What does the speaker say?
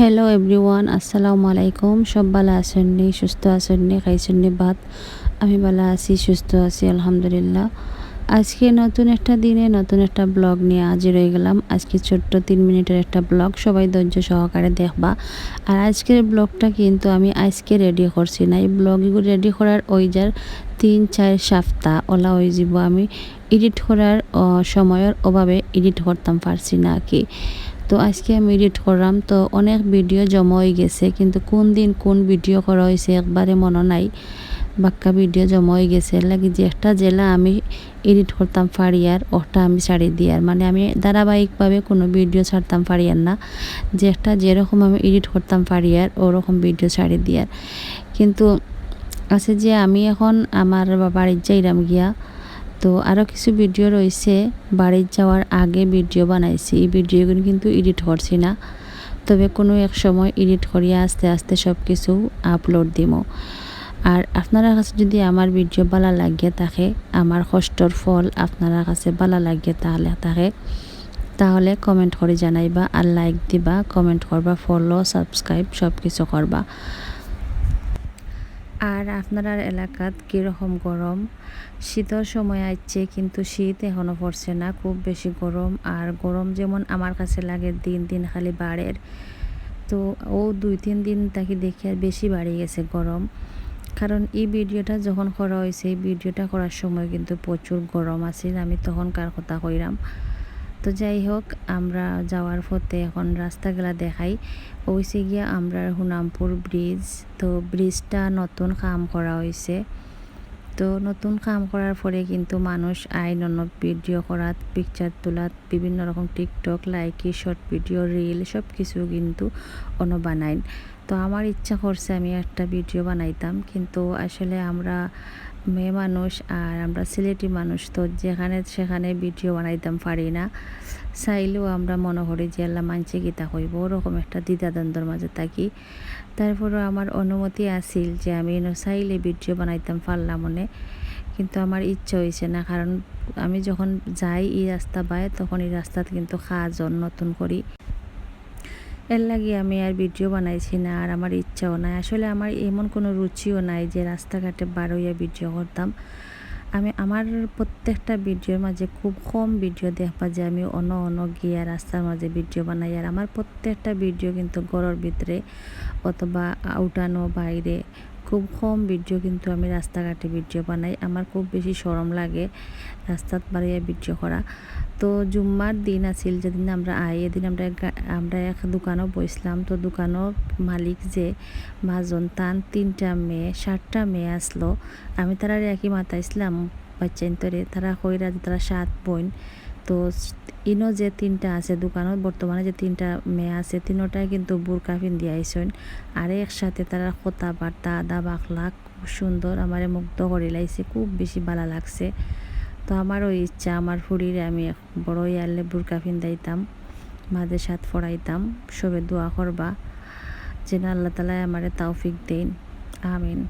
Hello everyone আসসালামু আলাইকুম সব ভালো আছেননি সুস্থ আছেননি খাইছেননি ভাত? আমি ভালো আছি, সুস্থ আছি, আলহামদুলিল্লাহ। আজকে নতুন একটা দিনে নতুন একটা ব্লগ নিয়ে হাজির হয়ে গেলাম। আজকে ছোট্ট তিন মিনিটের একটা ব্লগ, সবাই ধৈর্য সহকারে দেখবা। আর আজকের ব্লগটা কিন্তু আমি আজকে রেডি করছি না। এই ব্লগগুলো রেডি করার ওই যার তিন, চার সপ্তাহ, ওলা হয়ে যাব আমি। এডিট করার সময়ের অভাবে এডিট করতাম, পারছি না কি। তো আজকে আমি এডিট করলাম, তো অনেক ভিডিও জমা হয়ে গেছে, কিন্তু কোন দিন কোন ভিডিও করা হয়েছে একবারে মনে নাই। বাক্কা ভিডিও জমা হয়ে গেছে। লাগি যে একটা জেলা আমি এডিট করতাম আর ওটা আমি ছাড়ি দিই আর মানে আমি ধারাবাহিকভাবে কোনো ভিডিও ছাড়তাম আর না। যে একটা যেরকম আমি এডিট করতাম আর ওরকম ভিডিও ছাড়ি দিই আর কিন্তু আছে যে আমি এখন আমার বাড়ির যাইরাম গিয়া তো আরও কিছু ভিডিও রয়েছে। বাড়ির যাওয়ার আগে ভিডিও বানাইছি। এই ভিডিওগুলো কিন্তু এডিট করছি না। তবে কোনো এক সময় এডিট করিয়া আস্তে আস্তে সব কিছু আপলোড দিব আর আপনারা কাছে যদি আমার ভিডিও ভালো লাগিয়ে থাকে, আমার কষ্টর ফল আপনারা কাছে ভালো লাগিয়ে তাহলে থাকে, তাহলে কমেন্ট করে জানাইবা আর লাইক দিবা কমেন্ট করবা ফলো সাবস্ক্রাইব সব কিছু করবা। আর আপনার এলাকাত কীরকম গরম? শীতের সময় আসছে কিন্তু শীত এখনও পড়ছে না, খুব বেশি গরম। আর গরম যেমন আমার কাছে লাগে, দিন দিন খালি বাড়ের তো ও দুই তিন দিন তাকে দেখে আর বেশি বাড়ি গেছে গরম। কারণ এই ভিডিওটা যখন করা হয়েছে, এই ভিডিওটা করার সময় কিন্তু প্রচুর গরম আছে, আমি তখনকার কথা কইরাম? তো যাই হোক, আমরা যাওয়ার পথে এখন রাস্তাগুলা দেখাই। ওইসে গিয়া আমরা হুনামপুর ব্রিজ, তো ব্রিজটা নতুন কাম করা হয়েছে তো নতুন কাম করার পরে কিন্তু মানুষ আইন অন্য ভিডিও করাত পিকচার তোলাত, বিভিন্ন রকম TikTok Likee short video reel সব কিছু কিন্তু অন্য বানাইন তো আমার ইচ্ছা করছে আমি একটা ভিডিও বানাইতাম, কিন্তু আসলে আমরা মেয়ে মানুষ আর আমরা সিলেটি মানুষ, তো যেখানে সেখানে ভিডিও বানাইতাম পারি না। চাইলেও আমরা মনে করি যে, আল্লাহ মানছে গীতা কইব? ওরকম একটা দ্বিধাদ্বন্দ্বর মাঝে থাকি। তারপরেও আমার অনুমতি আছিল যে, আমি চাইলে ভিডিও বানাইতাম পারলাম মনে। কিন্তু আমার ইচ্ছা হয়েছে না, কারণ আমি যখন যাই এই রাস্তা বাই, তখন এই রাস্তাত কিন্তু খাজন নতুন করি। এর লাগে আমি আর ভিডিও বানাইছি না, আর আমার ইচ্ছাও নাই। আসলে আমার এমন কোনো রুচিও নাই যে, রাস্তাঘাটে বার হইয়া ভিডিও করতাম। আমি আমার প্রত্যেকটা ভিডিওর মাঝে খুব কম ভিডিও দেখবা যে আমি অন অন গিয়া রাস্তার মাঝে ভিডিও বানাই। আর আমার প্রত্যেকটা ভিডিও কিন্তু ঘরের ভিতরে অথবা আউটানো বাইরে খুব কম ভিডিও কিন্তু আমি রাস্তাঘাটে ভিডিও বানাই। আমার খুব বেশি সরম লাগে রাস্তাত বাড়িয়ে ভিডিও করা। তো জুম্মার দিন আছিল, যেদিন আমরা আই, এদিন আমরা আমরা এক দোকানও বসলাম। তো দোকানও মালিক যে মাজন তান তিনটা মেয়ে, সাতটা মেয়ে আসলো। আমি তারা একই মাতাইছিলাম বাচ্চাইন তরে। যে তারা সাত বোন। তো ইনো যে তিনটা আছে দোকানত, বর্তমানে যে তিনটা মেয়ে আছে, তিনোটাই কিন্তু বুরকা পিন্দি আইসন আর একসাথে তারা কথা বার্তা আদা বাকলা খুব সুন্দর আমারে মুগ্ধ করে লাইছে, খুব বেশি ভালো লাগছে। তো আমারও ইচ্ছা, আমার ফুরিরে আমি বড় ইয়ারলে বুরকা পিন্দাইতাম মাঝে সাথ ফড়াইতাম, সবে দোয়া করবা। যেন আল্লাহ তালা আমারে তাওফিক দেন, আমিন।